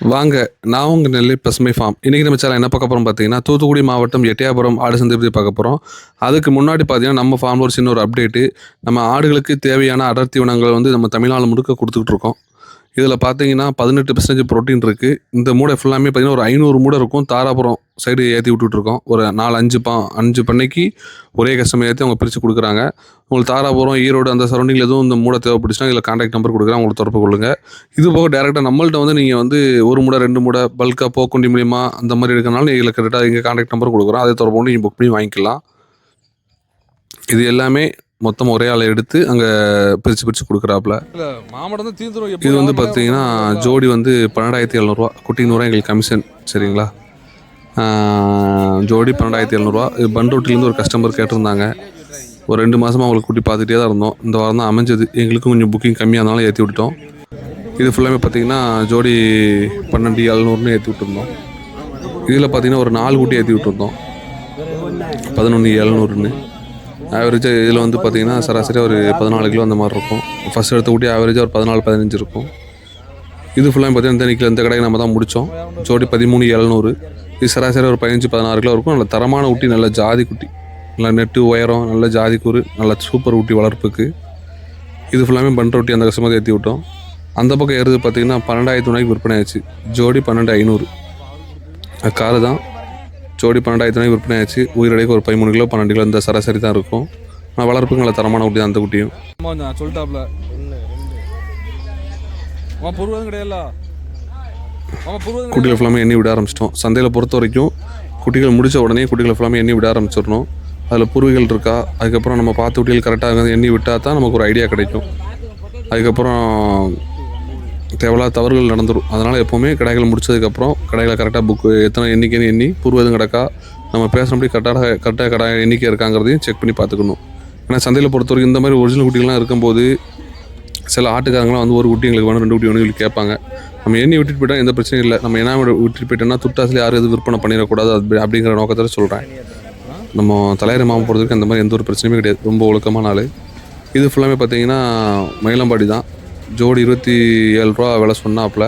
வாங்க நான் உங்கள் நெல்லை பசுமை ஃபார்ம் இன்றைக்கி நம்ம சேனல் என்ன பார்க்க போகிறோம் பார்த்தீங்கன்னா தூத்துக்குடி மாவட்டம் எட்டியாபுரம் ஆடு சந்தை பற்றி பார்க்க போகிறோம் அதுக்கு முன்னாடி பார்த்தீங்கன்னா நம்ம ஃபார்மில் ஒரு சின்ன ஒரு அப்டேட்டு நம்ம ஆடுகளுக்கு தேவையான அடர்த்தி உணங்களை வந்து நம்ம தமிழ்நாடு முழுக்க கொடுத்துக்கிட்டு இருக்கோம். இதில் பார்த்தீங்கன்னா பதினெட்டு பர்சன்டேஜ் ப்ரோட்டீன் இருக்குது இந்த மூடை ஃபுல்லாமே பார்த்தீங்கன்னா ஒரு ஐநூறு மூடை இருக்கும். தாராபுரம் சைடு ஏற்றி விட்டுட்ருக்கோம் ஒரு நாலு அஞ்சு பா அஞ்சு பண்ணைக்கு ஒரே கஸ்டமர் ஏற்றி அவங்க பிரித்து கொடுக்குறாங்க. உங்களுக்கு தாராபுரம் ஈரோடு அந்த சரௌண்டிங்கில் எதுவும் இந்த மூடை தேவைப்பட்டுச்சுன்னா இதில் காண்டாக்ட் நம்பர் கொடுக்குறேன். உங்களுக்கு தொடர்பு கொள்ளுங்கள் இது போக டேரெக்டாக நம்மள்ட்ட வந்து நீங்கள் வந்து ஒரு மூடை ரெண்டு மூடை பல்காக போக்குண்டி மூலியமாக அந்த மாதிரி எடுக்கனாலும் நீங்கள் கரெக்டாக எங்கள் காண்டாக்ட் நம்பர் கொடுக்குறோம். அதை தொடர்பு நீங்கள் புக் பண்ணி வாங்கிக்கலாம். இது எல்லாமே மொத்தம் ஒரே ஆளை எடுத்து அங்கே பிரித்து பிரித்து கொடுக்குறாப்புல இது வந்து பார்த்தீங்கன்னா ஜோடி வந்து பன்னெண்டாயிரத்தி எழுநூறுவா குட்டி நூறுவா எங்களுக்கு கமிஷன் சரிங்களா? ஜோடி பன்னெண்டாயிரத்தி எழுநூறுவா. பண்ருட்டிலேருந்து ஒரு கஸ்டமர் கேட்டிருந்தாங்க. ஒரு ரெண்டு மாதமாக அவங்களுக்கு குட்டி பார்த்துட்டே தான் இருந்தோம். இந்த வாரம் தான் அமைஞ்சது. எங்களுக்கும் கொஞ்சம் புக்கிங் கம்மியாக இருந்தாலும் ஏற்றி விட்டுட்டோம். இது ஃபுல்லாமே பார்த்தீங்கன்னா ஜோடி பன்னெண்டு எழுநூறுன்னு ஏற்றி விட்டுருந்தோம். இதில் பார்த்தீங்கன்னா ஒரு நாலு குட்டி ஏற்றி விட்டுருந்தோம். பதினொன்று எழுநூறுன்னு. ஆவரேஜாக இதில் வந்து பார்த்தீங்கன்னா சராசரியாக ஒரு பதினாலு கிலோ அந்த மாதிரி இருக்கும். ஃபஸ்ட் எடுத்த குட்டி ஆவரேஜாக ஒரு பதினாலு பதினஞ்சு இருக்கும். இது ஃபுல்லாக பார்த்தீங்கன்னா இந்த இந்த கடைக்கு நம்ம தான் முடித்தோம். ஜோடி பதிமூணு எழுநூறு. இது சராசரியாக ஒரு பதினஞ்சு பதினாறு கிலோ இருக்கும். நல்ல தரமான குட்டி நல்ல ஜாதி குட்டி. நல்லா நெட்டு உயரம் நல்ல ஜாதி கூறு நல்ல சூப்பர் ஊட்டி வளர்ப்புக்கு. இது ஃபுல்லாமே பண்ணுற ரொட்டி அந்த கஷ்டமாக ஏற்றி விட்டோம். அந்த பக்கம் ஏறுது பார்த்தீங்கன்னா பன்னெண்டாயிரத்து ரூபாய்க்கு விற்பனை ஆச்சு. ஜோடி பன்னெண்டு ஐநூறு. காரு தான். ஜோடி பன்னெண்டாயிரத்து விற்பனை ஆச்சு உயிரடைக்கு ஒரு பதிமூணு கிலோ பன்னெண்டு கிலோ இந்த சராசரி தான் இருக்கும். ஆனால் வளர்ப்புக்கு நல்ல தரமான குட்டி தான் அந்த குட்டியும் நான் சொல்லிட்டாப்ல. பொருவதும் குட்டிகள் ஃபுல்லாமே எண்ணி விட ஆரம்பிச்சிட்டோம். சந்தையில் பொறுத்த வரைக்கும் குட்டிகள் முடிச்ச உடனே குட்டிகள் ஃபுல்லாமே எண்ணி விட ஆரம்பிச்சிடணும். அதில் பூர்வீகள் இருக்கா? அதுக்கப்புறம் நம்ம பார்த்து குட்டிகள் கரெக்டாக எண்ணி விட்டால் தான் நமக்கு ஒரு ஐடியா கிடைக்கும். அதுக்கப்புறம் தேவையில்லாத தவறுகள் நடந்துடும் அதனால் எப்போவுமே கடைகள் முடிச்சதுக்கப்புறம் கடைகளை கரெக்டாக புக்கு எத்தனை எண்ணிக்கைன்னு எண்ணி பூர்வதும் கிடக்கா நம்ம பேசுகிறபடி கரெக்டாக கரெக்டாக கடை எண்ணிக்கை இருக்காங்கிறதையும் செக் பண்ணி பார்த்துக்கணும். ஏன்னா சந்தையில் பொறுத்த வரைக்கும் இந்த மாதிரி ஒரிஜினல் குட்டிகள்லாம் இருக்கும்போது சில ஆட்டுக்காரங்களாம் வந்து ஒரு குட்டி எங்களுக்கு வேணும் ரெண்டு குட்டி வேணும் கேட்பாங்க. நம்ம எண்ணி விட்டுட்டு போயிட்டால் எந்த பிரச்சனையும் இல்லை. நம்ம என்ன விட்டுட்டு போயிட்டோம்னா துட்டாசில் யாரும் எதுவும் விற்பனை பண்ணிடக்கூடாது அப்படி அப்படிங்கிற நோக்கத்தில் சொல்கிறேன் நம்ம தலையர் மாமன் பொறுத்த வரைக்கும் அந்த மாதிரி எந்த ஒரு பிரச்சனையுமே கிடையாது. ரொம்ப ஒழுக்கமான ஆள். இது ஃபுல்லாமே பார்த்தீங்கன்னா மயிலம்பாடி தான். ஜோடி இருபத்தி ஏழு ரூபா விலை சொன்னாப்புல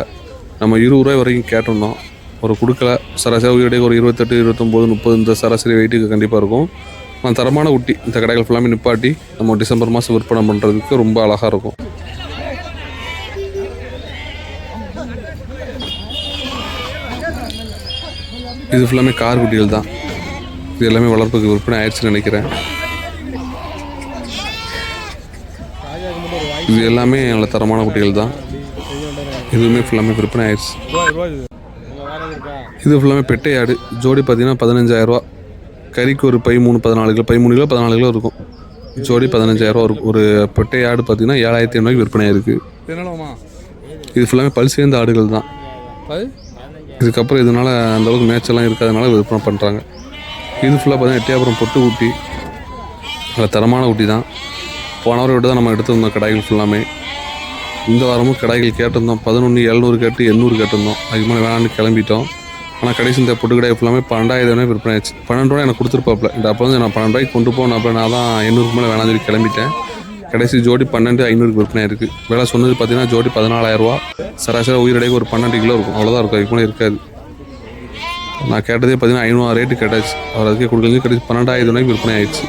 நம்ம இருபது ரூபாய் வரைக்கும் கேட்டிருந்தோம். ஒரு கொடுக்கல. சராசரி உயிரிடையே ஒரு இருபத்தெட்டு இருபத்தொம்போது முப்பது இந்த சராசரி வெயிட்டுக்கு கண்டிப்பாக இருக்கும். ஆனால் தரமான குட்டி. இந்த கடைகள் ஃபுல்லாமே நிப்பாட்டி நம்ம டிசம்பர் மாதம் விற்பனை பண்ணுறதுக்கு ரொம்ப அழகாக இருக்கும். இது ஃபுல்லாமே கார் குட்டிகள் தான். இது எல்லாமே வளர்ப்புக்கு விற்பனை ஆயிடுச்சுன்னு நினைக்கிறேன். இது எல்லாமே நல்ல தரமான குட்டிகள் தான். இதுவுமே ஃபுல்லாமே விற்பனை ஆயிடுச்சு. இது ஃபுல்லாமே பெட்டை ஆடு. ஜோடி பார்த்தீங்கன்னா பதினஞ்சாயிரரூவா கறிக்கு ஒரு பை மூணு பதினாலு கிலோ பதிமூணு கிலோ பதினாலு கிலோ இருக்கும். ஜோடி பதினஞ்சாயிரரூவா இருக்கும். ஒரு பெட்டை ஆடு பார்த்தீங்கன்னா ஏழாயிரத்தி ஐநூறுக்கு விற்பனை ஆயிருக்கு. இது ஃபுல்லாமே பல் சேர்ந்த ஆடுகள் தான். இதுக்கப்புறம் இதனால் அந்த அளவுக்கு மேட்செல்லாம் இருக்காதனால விற்பனை பண்ணுறாங்க இது ஃபுல்லாக பார்த்தீங்கன்னா எட்டியாபுரம் பொட்டு ஊட்டி நல்ல தரமான குட்டி தான். போன வாரம் விட்டு தான் நம்ம எடுத்திருந்தோம் கடாய்கள் ஃபுல்லாமே இந்த வாரமும் கடாய்கள் கேட்டிருந்தோம். பதினொன்று எழுநூறு கேட்டு எண்ணூறு கேட்டிருந்தோம். அதுக்கு மேலே வேணான்னு கிளம்பிட்டோம். ஆனால் கடைசி இந்த பொட்டு கடையை ஃபுல்லாமே பன்னெண்டாயிரம் ரூபாய் விற்பனை ஆச்சு பன்னெண்டு ரூபாய் எனக்கு கொடுத்துருப்பாப்ல இந்த அப்போ வந்து நான் பன்னெண்டு ரூபாய்க்கு கொண்டு போனேன் அப்போ நான் தான் எண்ணூறுக்கு மேலே வேணாம்னு சொல்லி கிளம்பிட்டேன். கடைசி ஜோடி பன்னெண்டு ஐநூறுக்கு விற்பனை இருக்குது விலை சொன்னது பார்த்தீங்கன்னா ஜோடி பதினாலாயிரரூவா சராசரி உயிரடைக்கு ஒரு பன்னெண்டு கிலோ இருக்கும். அவ்வளோதான் இருக்கும். அதுக்கு மேலே இருக்காது. நான் கேட்டதே பார்த்தீங்கன்னா ஐநூறு ரேட்டு கேட்டாச்சு. அவர் அதுக்கே கொடுக்கறது கடைசி பன்னெண்டாயிரம் ரூபாய்க்கு விற்பனை ஆயிடுச்சு.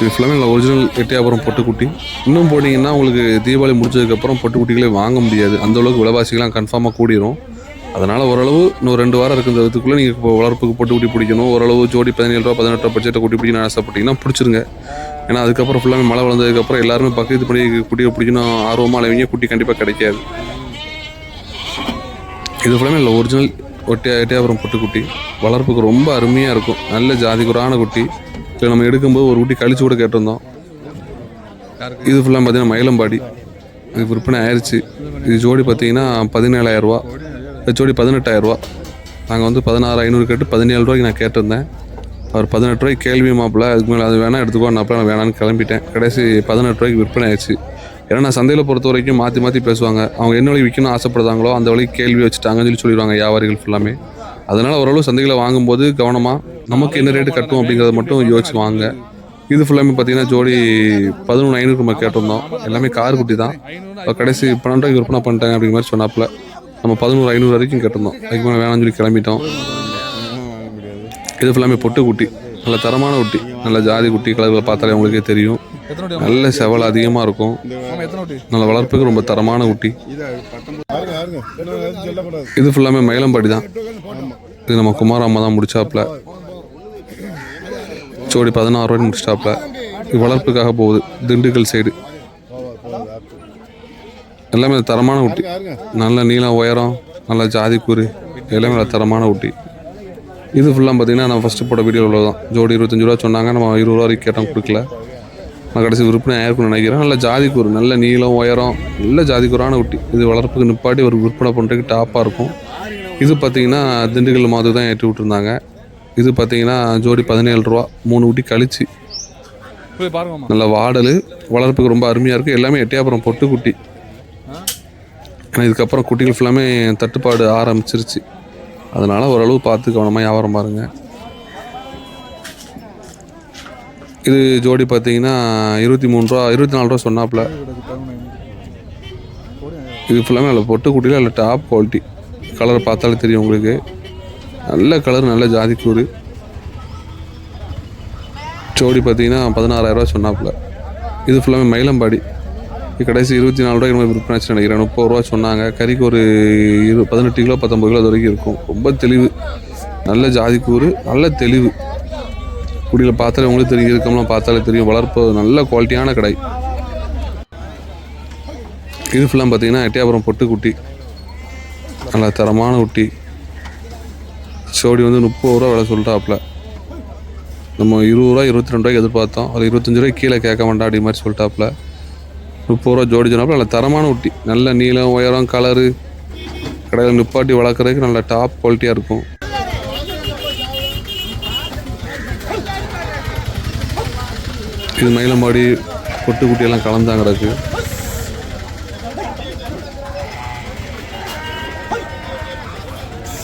இது ஃபுல்லாமே நல்ல ஒரிஜினல் எட்டியாபுரம் பொட்டுக்குட்டி. இன்னும் போனீங்கன்னா உங்களுக்கு தீபாவளி முடிச்சதுக்கப்புறம் பொட்டுக்குட்டிகளே வாங்க முடியாது. அந்த அளவுக்கு விலைவாசிகள்லாம் கன்ஃபார்மாக கூடிரும். அதனால் ஓரளவு இன்னும் ரெண்டு வாரம் இருக்கிற இதுக்குள்ளே நீங்கள் இப்போ வளர்ப்புக்கு பொட்டுக்குட்டி பிடிக்கணும். ஓரளவு ஜோடி பதினேழு ரூபா பதினெட்டு ரூபா பட்ஜெட்டை குட்டி பிடிக்கணும் ஆசைப்பட்டீங்கன்னா பிடிச்சிருங்க. ஏன்னா அதுக்கப்புறம் ஃபுல்லாமே மழை வளர்ந்ததுக்கப்புறம் எல்லாருமே பக்கத்து படி குட்டியை பிடிக்கணும் ஆர்வமாக அளவிங்க குட்டி கண்டிப்பாக கிடைக்காது. இது ஃபுல்லாமே இல்லை ஒரிஜினல் ஒட்டியா எட்டியாபுரம் பொட்டுக்குட்டி. வளர்ப்புக்கு ரொம்ப அருமையாக இருக்கும். நல்ல ஜாதி குரான குட்டி. இல்லை நம்ம எடுக்கும்போது ஒரு குட்டி கழிச்சு கூட கேட்டிருந்தோம். இது ஃபுல்லாக பார்த்தீங்கன்னா மயிலம்பாடி. இது விற்பனை ஆயிடுச்சு இது ஜோடி பார்த்தீங்கன்னா பதினேழாயிரரூவா ஜோடி பதினெட்டாயிரரூவா நாங்கள் வந்து பதினாறு ஐநூறு கேட்டு பதினேழு ரூபாய்க்கு நான் கேட்டிருந்தேன். அவர் பதினெட்டு ரூபாய்க்கு கேள்வி மாப்பிள்ள அதுக்கு மேலே அது வேணால் எடுத்துக்கோ நான் நான் வேணான்னு கிளம்பிட்டேன். கடைசி பதினெட்டு ரூபாய்க்கு விற்பனை ஆயிடுச்சு ஏன்னா நான் சந்தையில் பொறுத்த வரைக்கும் மாற்றி மாற்றி பேசுவாங்க. அவங்க என்ன வழி விற்கணும்னு ஆசைப்படுறாங்களோ அந்த வழி கேள்வி வச்சுட்டாங்கன்னு சொல்லி சொல்லிடுவாங்க வியாபாரிகள் ஃபுல்லாமே அதனால் ஓரளவு சந்தைகளை வாங்கும்போது கவனமாக நமக்கு என்ன ரேட்டு கட்டும் அப்படிங்கிறத மட்டும் யோசிச்சு வாங்க. இது ஃபுல்லாமே பார்த்தீங்கன்னா ஜோடி பதினொன்று ஐநூறு நம்ம கேட்டிருந்தோம். எல்லாமே கார் குட்டி தான். இப்போ கடைசி பன்னெண்டு ரூபாய்க்கு விற்பனை பண்ணிட்டாங்க அப்படிங்கிற மாதிரி சொன்னாப்புல. நம்ம பதினோரு ஐநூறு வரைக்கும் கேட்டிருந்தோம். அதுக்கு மேலே வேணாம்னு சொல்லி கிளம்பிட்டோம். இது ஃபுல்லாமே பொட்டு குட்டி. நல்ல தரமான குட்டி நல்ல ஜாதி குட்டி கலர்களை பார்த்தாலே உங்களுக்கே தெரியும். நல்ல செவல் அதிகமாக இருக்கும். நல்ல வளர்ப்புக்கு ரொம்ப தரமான குட்டி. இது ஃபுல்லாமே மயிலம்பாடி தான். இது நம்ம குமார் அம்மா தான் முடிச்சாப்புல. ஜோடி பதினாறு ரூபாய்க்கு முடிச்சிட்டாப்புல இது வளர்ப்புக்காக போகுது திண்டுக்கல் சைடு எல்லாமே தரமான குட்டி. நல்ல நீளம் உயரம் நல்ல ஜாதி கூறு எல்லாமே நல்ல தரமான குட்டி. இது ஃபுல்லாக பார்த்தீங்கன்னா நான் ஃபஸ்ட்டு போட்ட வீடியோவில் உள்ளதான் ஜோடி இருபத்தஞ்சு ரூபா சொன்னாங்க நம்ம இருபது ரூபா வரைக்கும் கேட்டோம் கொடுக்கல. நான் கடைசி விற்பனை ஆயிருக்கும்னு நினைக்கிறேன். நல்ல ஜாதி கூறு நல்ல நீளம் உயரம் நல்ல ஜாதி கூறான குட்டி. இது வளர்ப்புக்கு நிப்பாட்டி ஒரு விற்பனை பண்ணுறதுக்கு டாப்பாக இருக்கும். இது பார்த்தீங்கன்னா திண்டுக்கல் மாது தான் ஏற்றி விட்டுருந்தாங்க. இது பார்த்தீங்கன்னா ஜோடி பதினேழு ரூபா மூணு குட்டி கழிச்சு. நல்ல வாடல் வளர்ப்புக்கு ரொம்ப அருமையாக இருக்குது எல்லாமே எட்டையாப்புறம் பொட்டு குட்டி. ஏன்னா இதுக்கப்புறம் குட்டிகள் ஃபுல்லாமே தட்டுப்பாடு ஆரம்பிச்சிருச்சு. அதனால் ஓரளவு பார்த்து கவனமாக வியாபாரம் பாருங்க. இது ஜோடி பார்த்தீங்கன்னா இருபத்தி மூணு ரூபா இருபத்தி நாலு ரூபா சொன்னாப்புல. இது ஃபுல்லாமே நல்ல பொட்டு குட்டியில் நல்ல டாப் குவாலிட்டி கலர் பார்த்தாலே தெரியும் உங்களுக்கு. நல்ல கலர் நல்ல ஜாதிக்கூறு ஜோடி பார்த்தீங்கன்னா பதினாறாயிரரூவா சொன்னாப்புல. இது ஃபுல்லாமே மயிலம்பாடி. கடைசி இருபத்தி நாலு ரூபாய் இருபது விற்பனை நினைக்கிறேன். முப்பது ரூபா சொன்னாங்க. கறிக்கு ஒரு இரு பதினெட்டு கிலோ பத்தொம்பது கிலோ அது வரைக்கும் இருக்கும். ரொம்ப தெளிவு. நல்ல ஜாதி கூறு நல்ல தெளிவு. குடியில் பார்த்தாலே உங்களுக்கு தெரியும் இருக்கம்லாம் பார்த்தாலே தெரியும். வளர்ப்பு நல்ல குவாலிட்டியான கடை. இது ஃபுல்லாக பார்த்தீங்கன்னா எட்டியாபுரம் பொட்டுக்குட்டி. நல்ல தரமான குட்டி. சோடி வந்து முப்பது ரூபா விலை சொல்லிட்டாப்புல நம்ம இருபது ரூபா இருபத்தி ரெண்டு ரூபாய்க்கு எதிர்பார்த்தோம். ஒரு இருபத்தஞ்சு ரூபாய்க்கு கீழே கேட்க வேண்டாம் அப்படி மாதிரி சொல்லிட்டாப்புல. முப்பது ரூபா ஜோடி சொன்னப்போ நல்ல தரமான ஊட்டி. நல்ல நீளம் உயரம் கலரு கடையில் நிப்பாட்டி வளர்க்குறதுக்கு நல்ல டாப் குவாலிட்டியாக இருக்கும். இது மயிலம்பாடி பொட்டு குட்டியெல்லாம் கலந்தாங்க கிடக்கு.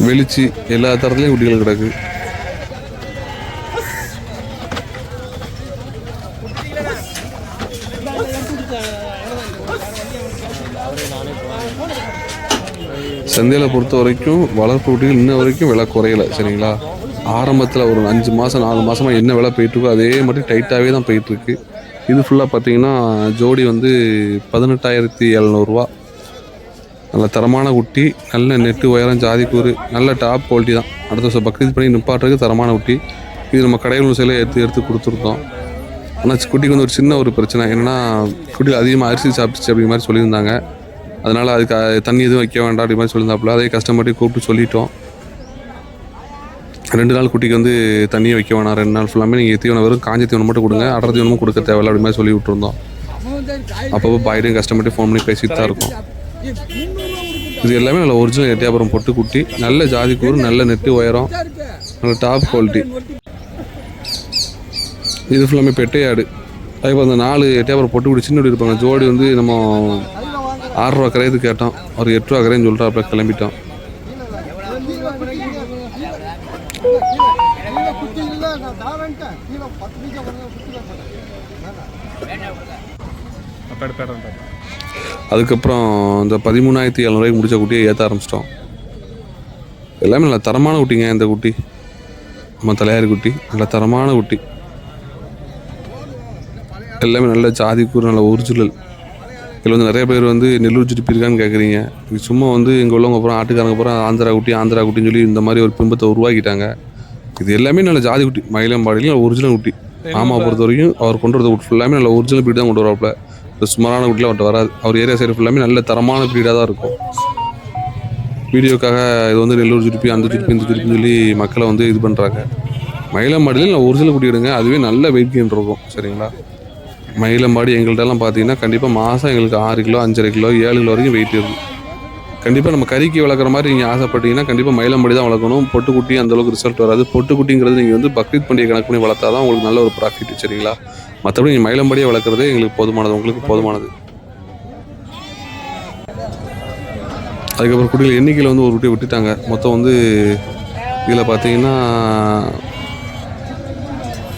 வெளிச்சி எல்லா தரத்துலையும் குட்டிகள் கிடக்கு. சந்தையில் பொறுத்த வரைக்கும் வளர்ப்பு குட்டிகள் இன்ன வரைக்கும் விலை குறையல சரிங்களா? ஆரம்பத்தில் ஒரு அஞ்சு மாதம் நாலு மாதமாக என்ன விலை போயிட்டுருக்கோ அதே மாதிரி டைட்டாகவே தான் போயிட்டுருக்கு இது ஃபுல்லாக பார்த்தீங்கன்னா ஜோடி வந்து பதினெட்டாயிரத்தி எழுநூறுவா நல்ல தரமான குட்டி நல்ல நெட்டு உயரம் ஜாதி கூறு நல்ல டாப் குவாலிட்டி தான். அடுத்த வருஷம் பக்ரீத் பண்ணி நிப்பாட்டுறதுக்கு தரமான குட்டி. இது நம்ம கடையில் சில எடுத்து எடுத்து கொடுத்துருக்கோம். ஆனால் குட்டிக்கு வந்து ஒரு சின்ன ஒரு பிரச்சனை. என்னென்னா குட்டியில் அதிகமாக அரிசி சாப்பிட்டுச்சு அப்படி மாதிரி சொல்லியிருந்தாங்க. அதனால் அதுக்கு தண்ணி எதுவும் வைக்க வேண்டாம் அப்படி மாதிரி சொல்லியிருந்தாப்புல. அதே கஷ்டப்பட்டு கூப்பிட்டு சொல்லிட்டோம். ரெண்டு நாள் குட்டிக்கு வந்து தண்ணியை வைக்க வேணாம். ரெண்டு நாள் ஃபுல்லாமே நீங்கள் தீவனம் வெறும் காஞ்ச தீவனம் மட்டும் கொடுங்க. அடர் தீவனமும் கொடுக்க தேவையில்ல அப்படி மாதிரி சொல்லி விட்டுருந்தோம். அப்பப்போ பாய்டையும் கஷ்டப்பட்டு ஃபோன் பண்ணி பேசிட்டு தான் இருக்கும். இது எல்லாமே நல்ல ஒரிஜினல் எட்டியாபுரம் பொட்டு குட்டி நல்ல ஜாதி கூறு நல்ல நெட்டு உயரம் நல்ல டாப் குவாலிட்டி இது ஃபுல்லாமே பெட்டையாடு. அதுக்கப்புறம் அந்த நாலு எட்டியாபுரம் பொட்டு குட்டி சின்ன இருப்பாங்க. ஜோடி வந்து நம்ம ஆறு ரூபா கரையது கேட்டோம் ஒரு எட்டு ரூபா கரையன்னு சொல்லிட்டு அப்புறம் கிளம்பிட்டோம் அதுக்கப்புறம் இந்த பதிமூணாயிரத்தி எழுநூறுவாய்க்கு முடிச்ச குட்டியை ஏற்ற ஆரம்பிச்சிட்டோம். எல்லாமே நல்ல தரமான குட்டிங்க இந்த குட்டி. நம்ம தலையாரி குட்டி. நல்ல தரமான குட்டி. எல்லாமே நல்ல ஜாதி கூறு நல்ல ஒரிஜினல். இதில் வந்து நிறைய பேர் வந்து நெல்லூர் சுட்டி இருக்கான்னு கேட்குறீங்க சும்மா வந்து இங்கே உள்ளவங்க அப்புறம் ஆட்டுக்காரங்க அப்புறம் ஆந்திரா குட்டி ஆந்திரா குட்டின்னு சொல்லி இந்த மாதிரி ஒரு பிம்பத்தை உருவாக்கிட்டாங்க. இது எல்லாமே நல்ல ஜாதி குட்டி மயிலம்பாடியில் ஒரிஜினல் குட்டி. மாமா பொறுத்த வரைக்கும் அவர் கொண்டு வரது குட்டி ஃபுல்லாமே நல்ல ஒரிஜினல் பீட் தான் கொண்டு வரப்பல இந்த சுமாரான குட்டியில் அவர்கிட்ட வராது. அவர் ஏரியா சைடு ஃபுல்லாமே நல்ல தரமான பீடாக தான் இருக்கும். வீடியோக்காக இது வந்து நெல்லூர் சுருப்பி அந்த சுருப்பி இந்த சுருப்பின்னு சொல்லி மக்களை வந்து இது பண்ணுறாங்க மயிலம்பாடியில் நான் ஒரிஜினல் குட்டி எடுங்க. அதுவே நல்ல வெயிட் கெயின் இருக்கும். சரிங்களா? மயிலம்பாடி எங்கள்கிட்டலாம் பார்த்தீங்கன்னா கண்டிப்பாக மாதம் எங்களுக்கு ஆறு கிலோ அஞ்சரை கிலோ ஏழு கிலோ வரைக்கும் வெயிட் இருக்கும். கண்டிப்பாக நம்ம கறிக்கு வளர்க்குற மாதிரி நீங்கள் ஆசைப்பட்டீங்கன்னா கண்டிப்பாக மயிலம்பாடி தான் வளர்க்கணும். பொட்டுக்குட்டி அந்த அளவுக்கு ரிசல்ட் வராது. பொட்டுக்குட்டிங்கிறது நீங்கள் வந்து பக்ரீத் பண்டிகை கணக்கு பண்ணி வளர்த்தா தான் உங்களுக்கு நல்ல ஒரு ப்ராஃபிட் சரிங்களா? மற்றபடி நீங்கள் மயிலம்பாடியே வளர்க்குறதே எங்களுக்கு போதுமானது உங்களுக்கு போதுமானது. அதுக்கப்புறம் குட்டிகள் எண்ணிக்கையில் வந்து ஒரு குட்டியை விட்டுட்டாங்க. மொத்தம் வந்து இதில் பார்த்தீங்கன்னா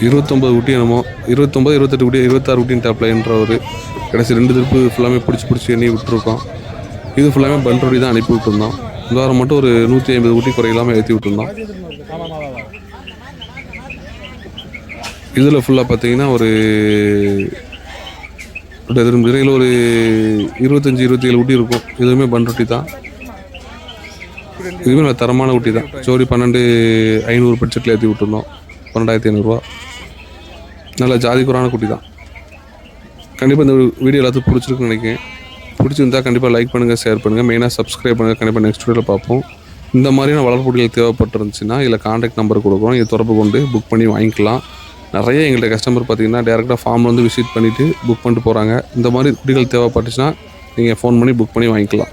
இருபத்தொம்பது குட்டி என்னமோ இருபத்தொம்பது இருபத்தெட்டு குட்டி இருபத்தாறு குட்டின்னு டாப்ல என்ற ஒரு கடைசி ரெண்டு திருப்பு ஃபுல்லாமே பிடிச்சி பிடிச்சி எண்ணி விட்டுருக்கோம். இது ஃபுல்லாமே பண்ருட்டி தான் அனுப்பி விட்டுருந்தோம். இந்த வாரம் மட்டும் ஒரு நூற்றி ஐம்பது குட்டி குறையில்லாமல் ஏற்றி விட்டுருந்தோம். இதில் ஃபுல்லாக பார்த்தீங்கன்னா ஒரு இதில் ஒரு இருபத்தஞ்சி இருபத்தி ஏழு குட்டி இருக்கும். இதுவுமே பண்ருட்டி தான். இதுவுமே நல்ல தரமான குட்டி தான். ஜோடி பன்னெண்டு ஐநூறு பட்ஜெட்டில் ஏற்றி விட்டுருந்தோம். பன்னெண்டாயிரத்தி ஐநூறுரூவா நல்ல ஜாதி குறான குட்டி தான். கண்டிப்பாக இந்த வீடியோ எல்லாத்துக்கும் பிடிச்சிருக்குன்னு நினைக்கிறேன். பிடிச்சிருந்தா கண்டிப்பாக லைக் பண்ணுங்கள் ஷேர் பண்ணுங்கள் மெயினாக சப்ஸ்கிரைப் பண்ணுங்கள் கண்டிப்பாக நெக்ஸ்ட் வீடியோவில் பார்ப்போம். இந்த மாதிரியான வளர்ப்புடிகள் தேவைப்பட்டிருந்துச்சுன்னா இல்லை காண்டாக்ட் நம்பர் கொடுக்குறோம். இது தொடர்பு கொண்டு புக் பண்ணி வாங்கிக்கலாம். நிறைய எங்கள்கிட்ட கஸ்டமர் பார்த்தீங்கன்னா டேரெக்டாக ஃபார்மில் வந்து விசிட் பண்ணிவிட்டு புக் பண்ணிட்டு போகிறாங்க இந்த மாதிரி குட்டிகள் தேவைப்பட்டுச்சுன்னா நீங்கள் ஃபோன் பண்ணி புக் பண்ணி வாங்கிக்கலாம்.